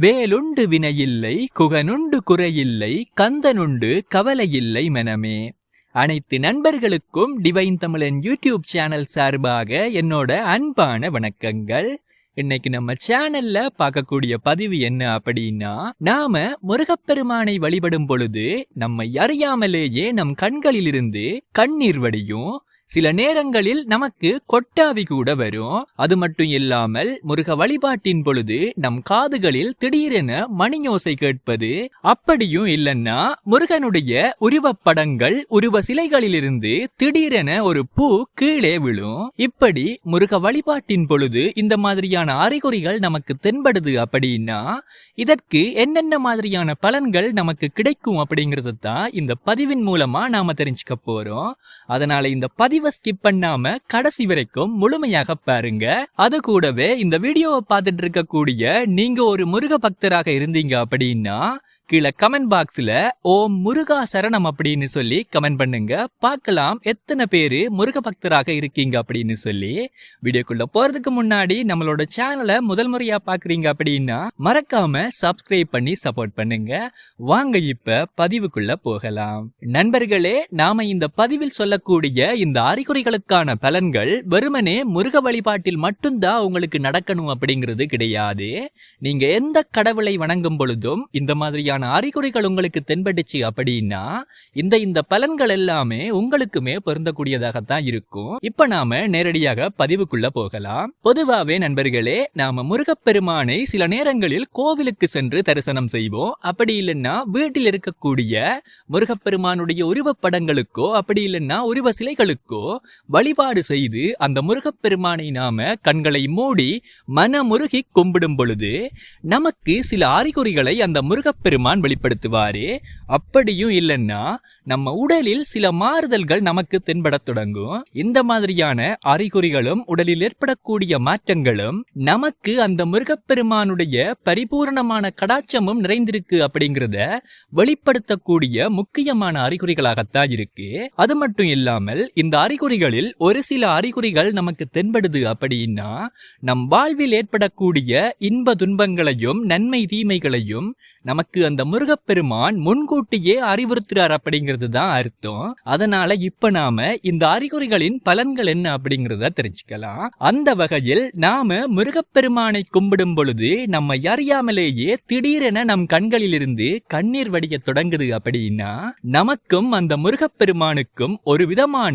வேலுண்டு வினையில்லை குகனுண்டு குறையில்லை கந்தனுண்டு கவலையில்லை மனமே. அனைத்து நண்பர்களுக்கும் டிவைன் தமிழன் யூடியூப் சேனல் சார்பாக என்னோட அன்பான வணக்கங்கள். இன்னைக்கு நம்ம சேனல்ல பார்க்கக்கூடிய பதிவு என்ன அப்படின்னா நாம முருகப்பெருமானை வழிபடும் பொழுது நம்மை அறியாமலேயே நம் கண்களிலிருந்து கண்ணீர் வடியும் சில நேரங்களில் நமக்கு கொட்டாவி கூட வரும். அது மட்டும் இல்லாமல் முருக வழிபாட்டின் பொழுது நம் காதுகளில் திடீரென மணியோசை கேட்பது. அப்படியும் இல்லைன்னா முருகனுடைய உருவப்படங்கள் உருவ சிலைகளிலிருந்து திடீரென ஒரு பூ கீழே விழும். இப்படி முருக வழிபாட்டின் பொழுது இந்த மாதிரியான அறிகுறிகள் நமக்கு தென்படுது அப்படின்னா இதற்கு என்னென்ன மாதிரியான பலன்கள் நமக்கு கிடைக்கும் அப்படிங்கறத தான் இந்த பதிவின் மூலமா நாம தெரிஞ்சுக்க போறோம். அதனால இந்த பதிவு ஸ்கிப் பண்ணாம கடைசி வரைக்கும் முழுமையாக பாருங்க. அது கூடவே இந்த வீடியோவை பார்த்துட்டு இருக்கக்கூடிய நீங்க ஒரு முருக பக்தராக இருந்தீங்க அப்படின்னா கீழே கமெண்ட் பாக்ஸ்ல ஓம் முருகா சரணம் அப்படின்னு சொல்லி கமெண்ட் பண்ணுங்க. பார்க்கலாம் எத்தனை பேரு முருக பக்தராக இருக்கீங்க அப்படின்னு சொல்லி. வீடியோக்குள்ள போறதுக்கு முன்னாடி நம்மளோட சேனலை முதல் முறையா பாக்குறீங்க அப்படின்னா மறக்காம சப்ஸ்கிரைப் பண்ணி சப்போர்ட் பண்ணுங்க. வாங்க இப்ப பதிவுக்குள்ள போகலாம். நண்பர்களே நாம இந்த பதிவில் சொல்லக்கூடிய இந்த அறிகுறிகளுக்கான பலன்கள் வெறுமனே முருக வழிபாட்டில் மட்டும்தான் உங்களுக்கு நடக்கணும் அப்படிங்கிறது கிடையாது. நீங்க எந்த கடவுளை வணங்கும் பொழுதும் இந்த மாதிரியான அறிகுறிகள் உங்களுக்கு தென்பட்டுச்சு அப்படின்னா இந்த இந்த பலன்கள் எல்லாமே உங்களுக்குமே பொருந்தக்கூடியதாகத்தான் இருக்கும். இப்ப நாம நேரடியாக பதிவுக்குள்ள போகலாம். பொதுவாவே நண்பர்களே நாம முருகப்பெருமானை சில நேரங்களில் கோவிலுக்கு சென்று தரிசனம் செய்வோம். அப்படி இல்லைன்னா வீட்டில் இருக்கக்கூடிய முருகப்பெருமானுடைய உருவப்படங்களுக்கோ அப்படி இல்லைன்னா உருவ சிலைகளுக்கோ வழிபாடு செய்து அந்த முருகப்பெருமானை நாம கண்களை மூடி மனமுருகி கும்பிடும் பொழுது நமக்கு சில அறிகுறிகளை அந்த முருகப்பெருமான் வெளிப்படுத்துவாரு. அப்படியும் இல்லைன்னா நம்ம உடலில் சில மாறுதல்கள் நமக்கு தென்படத் தொடங்கும். இந்த மாதிரியான அறிகுறிகளும் உடலில் ஏற்படக்கூடிய மாற்றங்களும் நமக்கு அந்த முருகப்பெருமானுடைய பரிபூரணமான கடாச்சமும் நிறைந்திருக்கு அப்படிங்கிறத வெளிப்படுத்தக்கூடிய முக்கியமான அறிகுறிகளாகத்தான் இருக்கு. அது மட்டும் இல்லாமல் இந்த அறிகுறிகளில் ஒரு சில அறிகுறிகள் நமக்கு தென்படுது அப்படின்னா நம் வாழ்வில் ஏற்படக்கூடிய இன்ப துன்பங்களையும் நன்மை தீமைகளையும் நமக்கு அந்த முருகப்பெருமான் முன்கூட்டியே அறிவுறுத்துறார் அப்படிங்கிறது தான் அர்த்தம். அதனால இப்ப நாம இந்த அறிகுறிகளின் பலன்கள் என்ன அப்படிங்கிறத தெரிஞ்சுக்கலாம். அந்த வகையில் நாம முருகப்பெருமானை கும்பிடும் பொழுது நம்ம அறியாமலேயே திடீரென நம் கண்களிலிருந்து கண்ணீர் வடிய தொடங்குது அப்படின்னா நமக்கும் அந்த முருகப்பெருமானுக்கும் ஒரு விதமான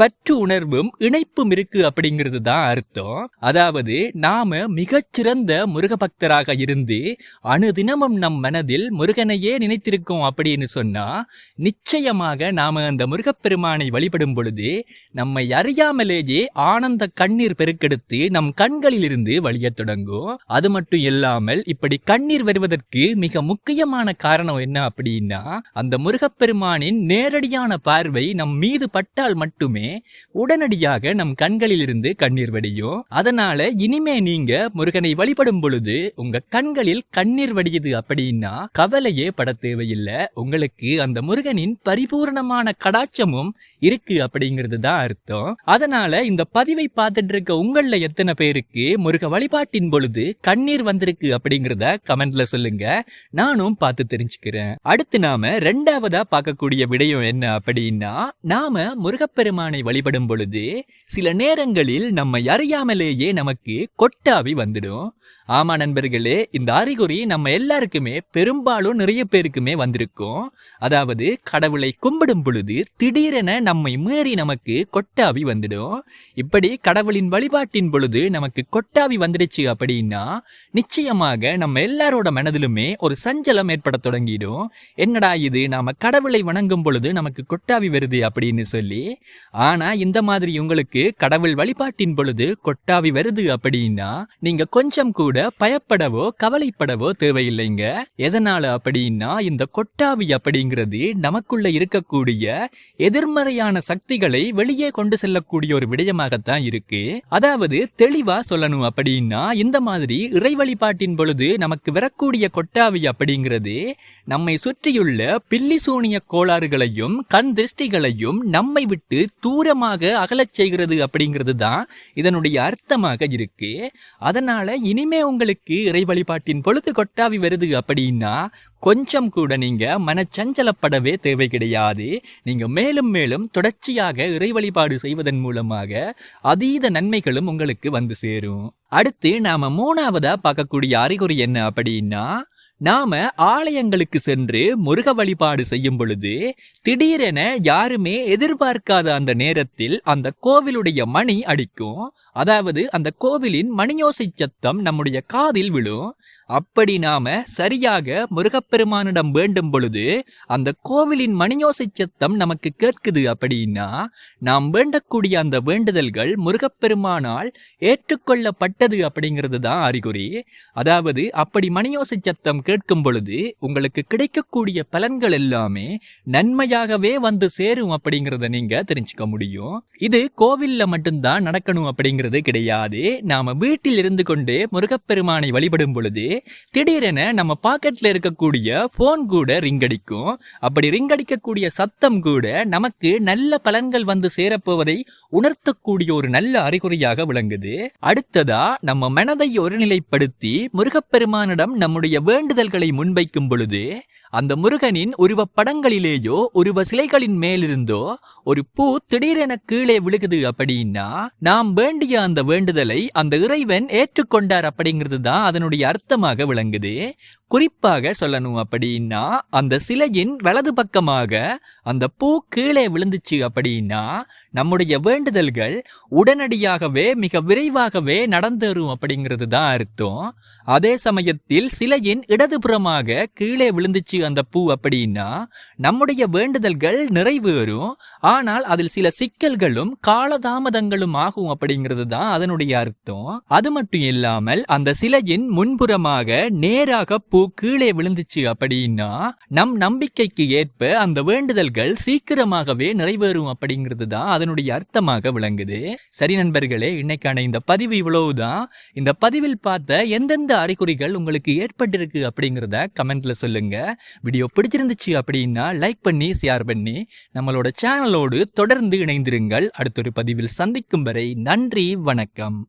பற்று உணர்வும் இணைப்பும் இருக்கு அப்படிங்கிறது தான் அர்த்தம். அதாவது நாம மிகச்சிறந்த முருக பக்தராக இருந்து அணுதினமும் நம் மனதில் முருகனையே நினைத்திருக்கோம் அப்படின்னு சொன்னா நிச்சயமாக நாம அந்த முருகப்பெருமானை வழிபடும் பொழுது நம்மை அறியாமலேயே ஆனந்த கண்ணீர் பெருக்கெடுத்து நம் கண்களில் இருந்து வழியத் தொடங்கும். அது மட்டும் இல்லாமல் இப்படி கண்ணீர் வருவதற்கு மிக முக்கியமான காரணம் என்ன அப்படின்னா அந்த முருகப்பெருமானின் நேரடியான பார்வை நம் மீது பட்டால் மட்டுமே உடனடியாக நம் கண்களில் இருந்து கண்ணீர் வடியும். அதனால இனிமே நீங்க முருகனை வழிபடும் பொழுது உங்க கண்களில் கண்ணீர் வடியுது அப்படின்னா கவலையே பட தேவையில்லை. உங்களுக்கு அந்த முருகனின் பரிபூர்ணமான கடாட்சமும் இருக்கு அப்படிங்கிறது தான் அர்த்தம். அதனால இந்த பதிவை பார்த்துட்டு இருக்க உங்கள எத்தனை பேருக்கு முருக வழிபாட்டின் பொழுது கண்ணீர் வந்திருக்கு அப்படிங்கிறத கமெண்ட்ல சொல்லுங்க. நானும் பார்த்து தெரிஞ்சுக்கிறேன். அடுத்து நாம ரெண்டாவதா பார்க்கக்கூடிய விடயம் என்ன அப்படின்னா நாம முருகப்பெருமானை வழிபடும் பொழுது சில நேரங்களில் நம்ம அறியாமலேயே நமக்கு கொட்டாவி வந்துடும். ஆமா நண்பர்களே இந்த அறிகுறி நம்ம எல்லாருக்குமே பெரும்பாலும் நிறைய பேருக்குமே வந்திருக்கும். அதாவது கடவுளை கும்பிடும் பொழுது திடீரென நம்மை மீறி நமக்கு கொட்டாவி வந்துடும். இப்படி கடவுளின் வழிபாட்டின் பொழுது நமக்கு கொட்டாவி வந்துடுச்சு அப்படின்னா நிச்சயமாக நம்ம எல்லாரோட மனதிலுமே ஒரு சஞ்சலம் ஏற்பட தொடங்கிடும். என்னடா இது? நாம கடவுளை வணங்கும் பொழுது நமக்கு கொட்டாவி வருது அப்படின்னு சொல்லி ஆனா இந்த மாதிரி உங்களுக்கு கடவுள் வழிபாட்டின் பொழுது கொட்டாவி வருது அப்படின்னா நீங்க கொஞ்சம் கூட பயப்படவோ கவலைப்படவோ தேவையில்லைங்க. எதனால அப்படின்னா இந்த கொட்டாவி அப்படிங்கிறது நமக்குள்ள இருக்கக்கூடிய எதிர்மறையான சக்திகளை வெளியே கொண்டு செல்லக்கூடிய ஒரு விடயமாகத்தான் இருக்கு. அதாவது தெளிவா சொல்லணும் அப்படின்னா இந்த மாதிரி இறை வழிபாட்டின் பொழுது நமக்கு வரக்கூடிய கொட்டாவி அப்படிங்கிறது நம்மை சுற்றியுள்ள பில்லி சூனிய கோளாறுகளையும் கண் திருஷ்டிகளையும் நம்மை விட்டு தூரமாக அகலச் செய்கிறது அப்படிங்கிறது தான் இதனுடைய அர்த்தமாக இருக்கு. அதனால இனிமே உங்களுக்கு இறை வழிபாட்டின் பொழுது கொட்டாவி வருது அப்படின்னா கொஞ்சம் கூட நீங்க மனச்சஞ்சலப்படவே தேவை கிடையாது. நீங்க மேலும் மேலும் தொடர்ச்சியாக இறை வழிபாடு செய்வதன் மூலமாக அதீத நன்மைகளும் உங்களுக்கு வந்து சேரும். அடுத்து நாம மூணாவதா பார்க்கக்கூடிய அறிகுறி என்ன அப்படின்னா நாம ஆலயங்களுக்கு சென்று முருக வழிபாடு செய்யும் பொழுது திடீரென யாருமே எதிர்பார்க்காத அந்த நேரத்தில் அந்த கோவிலுடைய மணி அடிக்கும். அதாவது அந்த கோவிலின் மணியோசை சத்தம் நம்முடைய காதில் விழும். அப்படி நாம சரியாக முருகப்பெருமானிடம் வேண்டும் பொழுது அந்த கோவிலின் மணியோசை சத்தம் நமக்கு கேட்குது அப்படின்னா நாம் வேண்டக்கூடிய அந்த வேண்டுதல்கள் முருகப்பெருமானால் ஏற்றுக்கொள்ளப்பட்டது அப்படிங்கிறது தான் அறிகுறி. அதாவது அப்படி மணியோசை சத்தம் கேட்கும் பொழுது உங்களுக்கு கிடைக்கக்கூடிய பலன்கள் எல்லாமே நன்மையாகவே வந்து சேரும் அப்படிங்கிறத நீங்க தெரிஞ்சுக்க முடியும். இது கோவில்ல மட்டும்தான் நடக்கணும் அப்படிங்கிறது கிடையாது. நாம வீட்டில் இருந்து கொண்டே முருகப்பெருமானை வழிபடும் பொழுது திடீரென நம்ம பாக்கெட்ல இருக்கக்கூடிய போன் கூட ரிங் அடிக்கும். அப்படி ரிங் அடிக்கக்கூடிய சத்தம் கூட நமக்கு நல்ல பலன்கள் வந்து சேரப்போவதை உணர்த்தக்கூடிய ஒரு நல்ல அறிகுறியாக விளங்குது. அடுத்ததா நம்ம மனதை ஒருநிலைப்படுத்தி முருகப்பெருமானிடம் நம்முடைய வேண்டுதல்களை முன்வைக்கும் பொழுது அந்த முருகனின் உருவ படங்களிலேயோ உருவ சிலைகளின் மேலிருந்தோ ஒரு பூ திடீரென கீழே விழுகுது அப்படின்னா நாம் வேண்டிய அந்த வேண்டுதலை அந்த இறைவன் ஏற்றுக்கொண்டார் அப்படிங்கிறது தான் அதனுடைய அர்த்தமாக விளங்குது. குறிப்பாக சொல்லணும் அப்படின்னா அந்த சிலையின் வலது பக்கமாக அந்த பூ கீழே விழுந்துச்சு அப்படின்னா நம்முடைய வேண்டுதல்கள் உடனடியாகவே மிக விரைவாகவே நடந்தேறும் அப்படிங்கிறது தான் அர்த்தம். அதே சமயத்தில் சிலையின் இடதுபுறமாக கீழே விழுந்துச்சு அந்த பூ அப்படின்னா நம்முடைய வேண்டுதல்கள் நிறைவேறும். ஆனால் அதில் சில சிக்கல்களும் காலதாமதங்களும் ஆகும் அப்படிங்கிறது தான் அதனுடைய அர்த்தம். அது மட்டும் இல்லாமல் அந்த சிலையின் முன்புறமாக நேராக பூ கீழே விழுந்துச்சு அப்படின்னா நம் நம்பிக்கைக்கு ஏற்ப அந்த வேண்டுதல்கள் சீக்கிரமாகவே நிறைவேறும் அப்படிங்கிறது தான் அதனுடைய அர்த்தமாக விளங்குது. சரி நண்பர்களே இன்னைக்கான இந்த பதிவு இவ்வளவுதான். இந்த பதிவில் பார்த்த எந்தெந்த அறிகுறிகள் உங்களுக்கு ஏற்பட்டிருக்கு அப்படிங்கிறத கமெண்ட்ல சொல்லுங்க. வீடியோ பிடிச்சிருந்துச்சு அப்படின்னா லைக் பண்ணி ஷேர் பண்ணி நம்மளோட சேனலோடு தொடர்ந்து இணைந்திருங்கள். அடுத்தொரு பதிவில் சந்திக்கும் வரை நன்றி வணக்கம்.